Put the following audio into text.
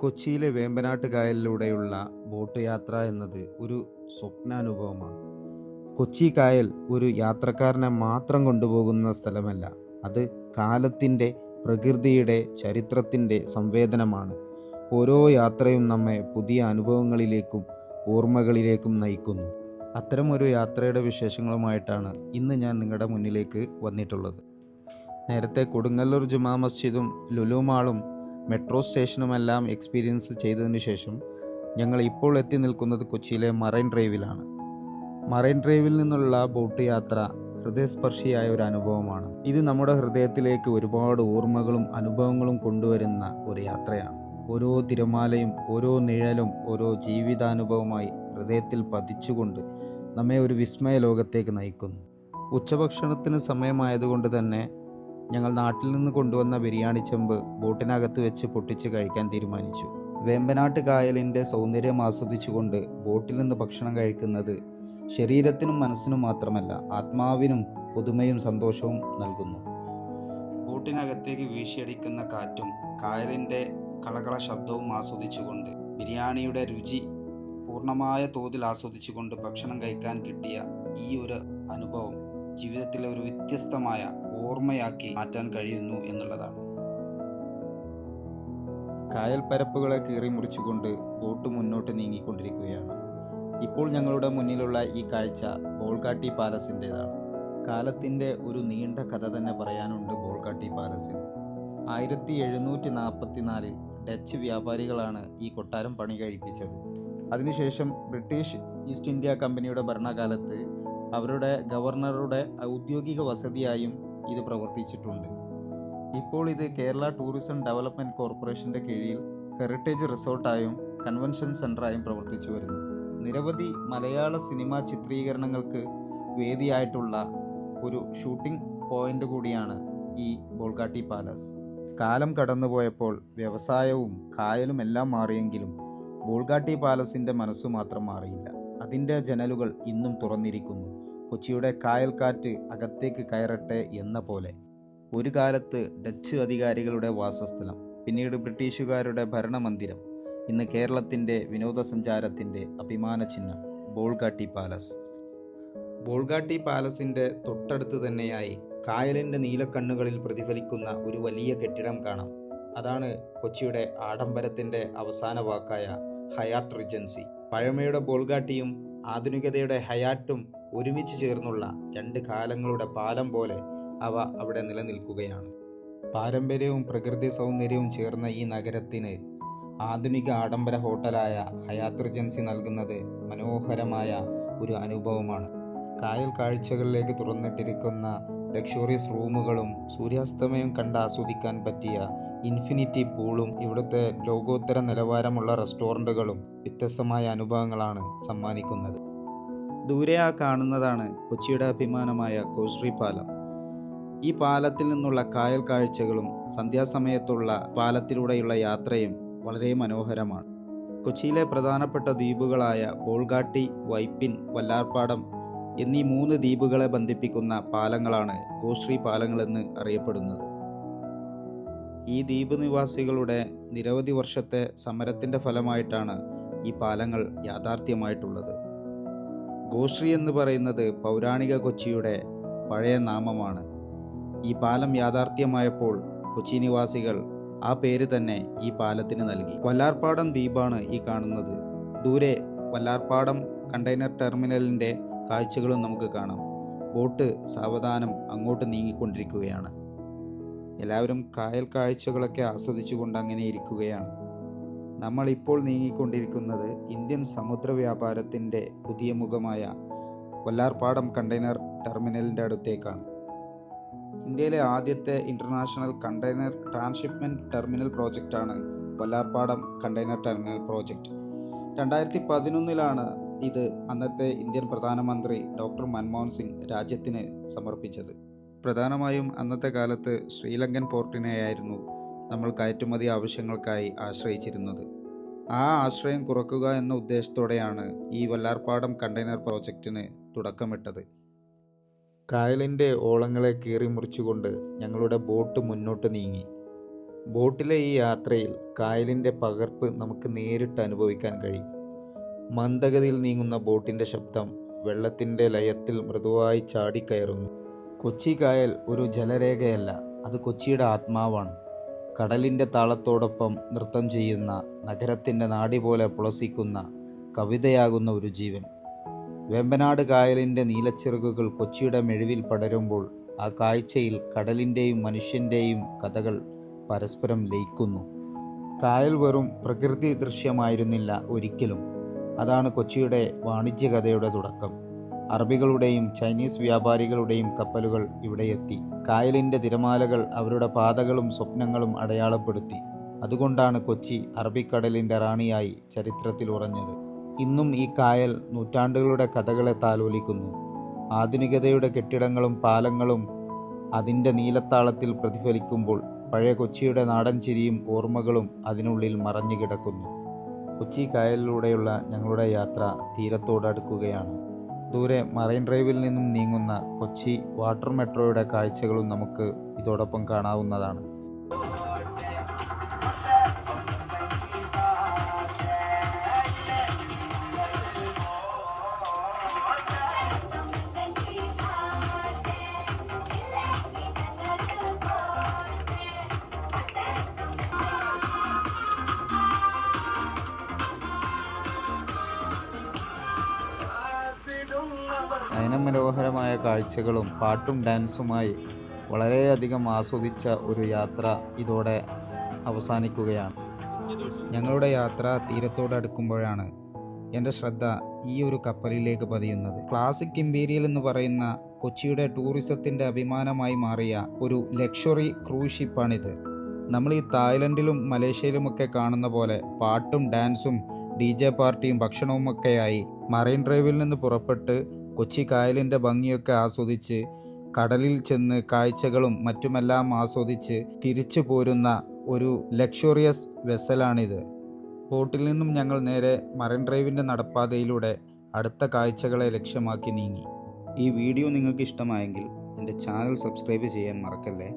കൊച്ചിയിലെ വേമ്പനാട്ട് കായലിലൂടെയുള്ള ബോട്ട് യാത്ര എന്നത് ഒരു സ്വപ്നാനുഭവമാണ്. കൊച്ചി കായൽ ഒരു യാത്രക്കാരനെ മാത്രം കൊണ്ടുപോകുന്ന സ്ഥലമല്ല അത് കാലത്തിന്റെ പ്രകൃതിയുടെ ചരിത്രത്തിന്റെ സംവേദനമാണ്. ഓരോ യാത്രയും നമ്മെ പുതിയ അനുഭവങ്ങളിലേക്കും ഓർമ്മകളിലേക്കും നയിക്കുന്നു. അത്തരമൊരു യാത്രയുടെ വിശേഷങ്ങളുമായിട്ടാണ് ഇന്ന് ഞാൻ നിങ്ങളുടെ മുന്നിലേക്ക് വന്നിട്ടുള്ളത്. നേരത്തെ കൊടുങ്ങല്ലൂർ ജുമാ മസ്ജിദും ലുലു മാളും മെട്രോ സ്റ്റേഷനുമെല്ലാം എക്സ്പീരിയൻസ് ചെയ്തതിനു ശേഷം ഞങ്ങൾ ഇപ്പോൾ എത്തി നിൽക്കുന്നത് കൊച്ചിയിലെ മറൈൻ ഡ്രൈവിലാണ്. മറൈൻ ഡ്രൈവിൽ നിന്നുള്ള ബോട്ട് യാത്ര ഹൃദയസ്പർശിയായ ഒരു അനുഭവമാണ്. ഇത് നമ്മുടെ ഹൃദയത്തിലേക്ക് ഒരുപാട് ഓർമ്മകളും അനുഭവങ്ങളും കൊണ്ടുവരുന്ന ഒരു യാത്രയാണ്. ഓരോ തിരമാലയും ഓരോ നിഴലും ഓരോ ജീവിതാനുഭവമായി ഹൃദയത്തിൽ പതിച്ചുകൊണ്ട് നമ്മെ ഒരു വിസ്മയ ലോകത്തേക്ക് നയിക്കുന്നു. ഉച്ചഭക്ഷണത്തിന് സമയമായതുകൊണ്ട് തന്നെ ഞങ്ങൾ നാട്ടിൽ നിന്ന് കൊണ്ടുവന്ന ബിരിയാണി ചെമ്പ് ബോട്ടിനകത്ത് വെച്ച് പൊട്ടിച്ച് കഴിക്കാൻ തീരുമാനിച്ചു. വേമ്പനാട്ട് കായലിന്റെ സൗന്ദര്യം ആസ്വദിച്ചുകൊണ്ട് ബോട്ടിൽ നിന്ന് ഭക്ഷണം കഴിക്കുന്നത് ശരീരത്തിനും മനസ്സിനും മാത്രമല്ല ആത്മാവിനും പുതുമയും സന്തോഷവും നൽകുന്നു. ബോട്ടിനകത്തേക്ക് വീശിയടിക്കുന്ന കാറ്റും കായലിന്റെ കളകള ശബ്ദവും ആസ്വദിച്ചുകൊണ്ട് ബിരിയാണിയുടെ രുചി പൂർണമായ തോതിൽ ആസ്വദിച്ചുകൊണ്ട് ഭക്ഷണം കഴിക്കാൻ കിട്ടിയ ഈ ഒരു അനുഭവം ജീവിതത്തിലെ ഒരു വ്യത്യസ്തമായ ഓർമ്മയാക്കി മാറ്റാൻ കഴിയുന്നു എന്നുള്ളതാണ്. കായൽ പരപ്പുകളെ കീറി മുറിച്ചുകൊണ്ട് ബോട്ട് മുന്നോട്ട് നീങ്ങിക്കൊണ്ടിരിക്കുകയാണ്. ഇപ്പോൾ ഞങ്ങളുടെ മുന്നിലുള്ള ഈ കാഴ്ച ബോൾഗാട്ടി പാലസിന്റെതാണ്. കാലത്തിന്റെ ഒരു നീണ്ട കഥ തന്നെ പറയാനുണ്ട് ബോൾഗാട്ടി പാലസിന്. ആയിരത്തി എഴുന്നൂറ്റി നാൽപ്പത്തിനാലിൽ ഡച്ച് വ്യാപാരികളാണ് ഈ കൊട്ടാരം പണി കഴിപ്പിച്ചത്. അതിനുശേഷം ബ്രിട്ടീഷ് ഈസ്റ്റ് ഇന്ത്യ കമ്പനിയുടെ ഭരണകാലത്ത് അവരുടെ ഗവർണറുടെ ഔദ്യോഗിക വസതിയായും ഇത് പ്രവർത്തിച്ചിട്ടുണ്ട്. ഇപ്പോൾ ഇത് കേരള ടൂറിസം ഡെവലപ്മെന്റ് കോർപ്പറേഷന്റെ കീഴിൽ ഹെറിറ്റേജ് റിസോർട്ടായും കൺവെൻഷൻ സെന്ററായും പ്രവർത്തിച്ചു വരുന്നു. നിരവധി മലയാള സിനിമാ ചിത്രീകരണങ്ങൾക്ക് വേദിയായിട്ടുള്ള ഒരു ഷൂട്ടിംഗ് പോയിന്റ് കൂടിയാണ് ഈ ബോൾഗാട്ടി പാലസ്. കാലം കടന്നുപോയപ്പോൾ വ്യവസായവും കായലും എല്ലാം മാറിയെങ്കിലും ബോൾഗാട്ടി പാലസിന്റെ മനസ്സ് മാത്രം മാറിയില്ല. അതിന്റെ ജനലുകൾ ഇന്നും തുറന്നിരിക്കുന്നു. കൊച്ചിയുടെ കായൽക്കാറ്റ് അകത്തേക്ക് കയറട്ടെ എന്ന പോലെ. ഒരു കാലത്ത് ഡച്ച് അധികാരികളുടെ വാസസ്ഥലം പിന്നീട് ബ്രിട്ടീഷുകാരുടെ ഭരണമന്ദിരം ഇന്ന് കേരളത്തിന്റെ വിനോദസഞ്ചാരത്തിന്റെ അഭിമാന ചിഹ്നം ബോൾഗാട്ടി പാലസ്. ബോൾഗാട്ടി പാലസിന്റെ തൊട്ടടുത്ത് തന്നെയായി കായലിന്റെ നീലക്കണ്ണുകളിൽ പ്രതിഫലിക്കുന്ന ഒരു വലിയ കെട്ടിടം കാണാം. അതാണ് കൊച്ചിയുടെ ആഡംബരത്തിന്റെ അവസാന വാക്കായ ഹയാത്ത് റിജൻസി. പഴമയുടെ ബോൾഗാട്ടിയും ആധുനികതയുടെ ഹയാറ്റും ഒരുമിച്ച് ചേർന്നുള്ള രണ്ട് കാലങ്ങളുടെ പാലം പോലെ അവ അവിടെ നിലനിൽക്കുകയാണ്. പാരമ്പര്യവും പ്രകൃതി സൗന്ദര്യവും ചേർന്ന ഈ നഗരത്തിന് ആധുനിക ആഡംബര ഹോട്ടലായ ഹയാത്ത് റിജൻസി നൽകുന്നത് മനോഹരമായ ഒരു അനുഭവമാണ്. കായൽ കാഴ്ചകളിലേക്ക് തുറന്നിട്ടിരിക്കുന്ന ലക്ഷറിയസ് റൂമുകളും സൂര്യാസ്തമയം കണ്ട് ആസ്വദിക്കാൻ പറ്റിയ ഇൻഫിനിറ്റി പൂളും ഇവിടുത്തെ ലോകോത്തര നിലവാരമുള്ള റെസ്റ്റോറന്റുകളും വ്യത്യസ്തമായ അനുഭവങ്ങളാണ് സമ്മാനിക്കുന്നത്. ദൂരെ ആ കാണുന്നതാണ് കൊച്ചിയുടെ അഭിമാനമായ കോശ്രീ പാലം. ഈ പാലത്തിൽ നിന്നുള്ള കായൽ കാഴ്ചകളും സന്ധ്യാസമയത്തുള്ള പാലത്തിലൂടെയുള്ള യാത്രയും വളരെ മനോഹരമാണ്. കൊച്ചിയിലെ പ്രധാനപ്പെട്ട ദ്വീപുകളായ ബോൾഗാട്ടി വൈപ്പിൻ വല്ലാർപ്പാടം എന്നീ മൂന്ന് ദ്വീപുകളെ ബന്ധിപ്പിക്കുന്ന പാലങ്ങളാണ് കോശ്രീ പാലങ്ങളെന്ന് അറിയപ്പെടുന്നത്. ഈ ദ്വീപ് നിവാസികളുടെ നിരവധി വർഷത്തെ സമരത്തിന്റെ ഫലമായിട്ടാണ് ഈ പാലങ്ങൾ യാഥാർത്ഥ്യമായിട്ടുള്ളത്. ഗോശ്രീ എന്ന് പറയുന്നത് പൗരാണിക കൊച്ചിയുടെ പഴയ നാമമാണ്. ഈ പാലം യാഥാർത്ഥ്യമായപ്പോൾ കൊച്ചി നിവാസികൾ ആ പേര് തന്നെ ഈ പാലത്തിന് നൽകി. വല്ലാർപ്പാടം ദ്വീപാണ് ഈ കാണുന്നത്. ദൂരെ വല്ലാർപ്പാടം കണ്ടെയ്നർ ടെർമിനലിന്റെ കാഴ്ചകളും നമുക്ക് കാണാം. ബോട്ട് സാവധാനം അങ്ങോട്ട് നീങ്ങിക്കൊണ്ടിരിക്കുകയാണ്. എല്ലാവരും കായൽ കാഴ്ചകളൊക്കെ ആസ്വദിച്ചുകൊണ്ട് അങ്ങനെ ഇരിക്കുകയാണ്. നമ്മൾ ഇപ്പോൾ നീങ്ങിക്കൊണ്ടിരിക്കുന്നത് ഇന്ത്യൻ സമുദ്ര വ്യാപാരത്തിന്റെ പുതിയ മുഖമായ വല്ലാർപാടം കണ്ടെയ്നർ ടെർമിനലിന്റെ അടുത്തേക്കാണ്. ഇന്ത്യയിലെ ആദ്യത്തെ ഇന്റർനാഷണൽ കണ്ടെയ്നർ ട്രാൻസ്ഷിപ്മെന്റ് ടെർമിനൽ പ്രോജക്റ്റാണ് വല്ലാർപാടം കണ്ടെയ്നർ ടെർമിനൽ പ്രോജക്റ്റ്. രണ്ടായിരത്തി പതിനൊന്നിലാണ് ഇത് അന്നത്തെ ഇന്ത്യൻ പ്രധാനമന്ത്രി ഡോക്ടർ മൻമോഹൻ സിംഗ് രാജ്യത്തിന് സമർപ്പിച്ചത്. പ്രധാനമായും അന്നത്തെ കാലത്ത് ശ്രീലങ്കൻ പോർട്ടിനെയായിരുന്നു നമ്മൾ കയറ്റുമതി ആവശ്യങ്ങൾക്കായി ആശ്രയിച്ചിരുന്നത്. ആ ആശ്രയം കുറക്കുക എന്ന ഉദ്ദേശത്തോടെയാണ് ഈ വല്ലാർപ്പാടം കണ്ടെയ്നർ പ്രോജക്റ്റിന് തുടക്കമിട്ടത്. കായലിന്റെ ഓളങ്ങളെ കീറി മുറിച്ചുകൊണ്ട് ഞങ്ങളുടെ ബോട്ട് മുന്നോട്ട് നീങ്ങി. ബോട്ടിലെ ഈ യാത്രയിൽ കായലിന്റെ പകർപ്പ് നമുക്ക് നേരിട്ട് അനുഭവിക്കാൻ കഴിയും. മന്ദഗതിയിൽ നീങ്ങുന്ന ബോട്ടിന്റെ ശബ്ദം വെള്ളത്തിന്റെ ലയത്തിൽ മൃദുവായി ചാടിക്കയറുന്നു. കൊച്ചി കായൽ ഒരു ജലരേഖയല്ല അത് കൊച്ചിയുടെ ആത്മാവാണ്. കടലിന്റെ താളത്തോടൊപ്പം നൃത്തം ചെയ്യുന്ന നഗരത്തിന്റെ നാടി പോലെ പുളസിക്കുന്ന കവിതയാകുന്ന ഒരു ജീവൻ. വെമ്പനാട് കായലിന്റെ നീലച്ചിറകുകൾ കൊച്ചിയുടെ മെഴിവിൽ പടരുമ്പോൾ ആ കാഴ്ചയിൽ കടലിന്റെയും മനുഷ്യന്റെയും കഥകൾ പരസ്പരം ലയിക്കുന്നു. കായൽ വെറും പ്രകൃതി ദൃശ്യമായിരുന്നില്ല ഒരിക്കലും. അതാണ് കൊച്ചിയുടെ വാണിജ്യ കഥയുടെ തുടക്കം. അറബികളുടെയും ചൈനീസ് വ്യാപാരികളുടെയും കപ്പലുകൾ ഇവിടെ എത്തി. കായലിന്റെ തിരമാലകൾ അവരുടെ പാതകളും സ്വപ്നങ്ങളും അടയാളപ്പെടുത്തി. അതുകൊണ്ടാണ് കൊച്ചി അറബിക്കടലിന്റെ റാണിയായി ചരിത്രത്തിൽ ഉറഞ്ഞത്. ഇന്നും ഈ കായൽ നൂറ്റാണ്ടുകളുടെ കഥകളെ താലോലിക്കുന്നു. ആധുനികതയുടെ കെട്ടിടങ്ങളും പാലങ്ങളും അതിന്റെ നീലത്താളത്തിൽ പ്രതിഫലിക്കുമ്പോൾ പഴയ കൊച്ചിയുടെ നാടൻ ചിരിയും ഓർമ്മകളും അതിനുള്ളിൽ മറഞ്ഞു കിടക്കുന്നു കൊച്ചി കായലിലൂടെയുള്ള ഞങ്ങളുടെ യാത്ര തീരത്തോടടുക്കുകയാണ് ദൂരെ മറൈൻ ഡ്രൈവിൽ നിന്നും നീങ്ങുന്ന കൊച്ചി വാട്ടർ മെട്രോയുടെ കാഴ്ചകളും നമുക്ക് ഇതോടൊപ്പം കാണാവുന്നതാണ്. നയനമനോഹരമായ കാഴ്ചകളും പാട്ടും ഡാൻസുമായി വളരെയധികം ആസ്വദിച്ച ഒരു യാത്ര ഇതോടെ അവസാനിക്കുകയാണ്. ഞങ്ങളുടെ യാത്ര തീരത്തോടടുക്കുമ്പോഴാണ് എന്റെ ശ്രദ്ധ ഈ ഒരു കപ്പലിലേക്ക് പതിയുന്നത്. ക്ലാസിക് ഇമ്പീരിയൽ എന്ന് പറയുന്ന കൊച്ചിയുടെ ടൂറിസത്തിന്റെ അഭിമാനമായി മാറിയ ഒരു ലക്ഷറി ക്രൂസ് ഷിപ്പാണിത്. നമ്മൾ ഈ തായ്ലൻഡിലും മലേഷ്യയിലുമൊക്കെ കാണുന്ന പോലെ പാട്ടും ഡാൻസും ഡി ജെ പാർട്ടിയും ഭക്ഷണവുമൊക്കെയായി മറൈൻ ഡ്രൈവിൽ നിന്ന് പുറപ്പെട്ട് കൊച്ചി കായലിന്റെ ഭംഗിയൊക്കെ ആസ്വദിച്ച് കടലിൽ ചെന്ന് കാഴ്ചകളും മറ്റുമെല്ലാം ആസ്വദിച്ച് തിരിച്ചു പോരുന്ന ഒരു ലക്ഷറിയസ് വെസലാണിത്. ബോട്ടിൽ നിന്നും ഞങ്ങൾ നേരെ മറൈൻ ഡ്രൈവിന്റെ നടപ്പാതയിലൂടെ അടുത്ത കാഴ്ചകളെ ലക്ഷ്യമാക്കി നീങ്ങി. ഈ വീഡിയോ നിങ്ങൾക്ക് ഇഷ്ടമായെങ്കിൽ എന്റെ ചാനൽ സബ്സ്ക്രൈബ് ചെയ്യാൻ മറക്കല്ലേ?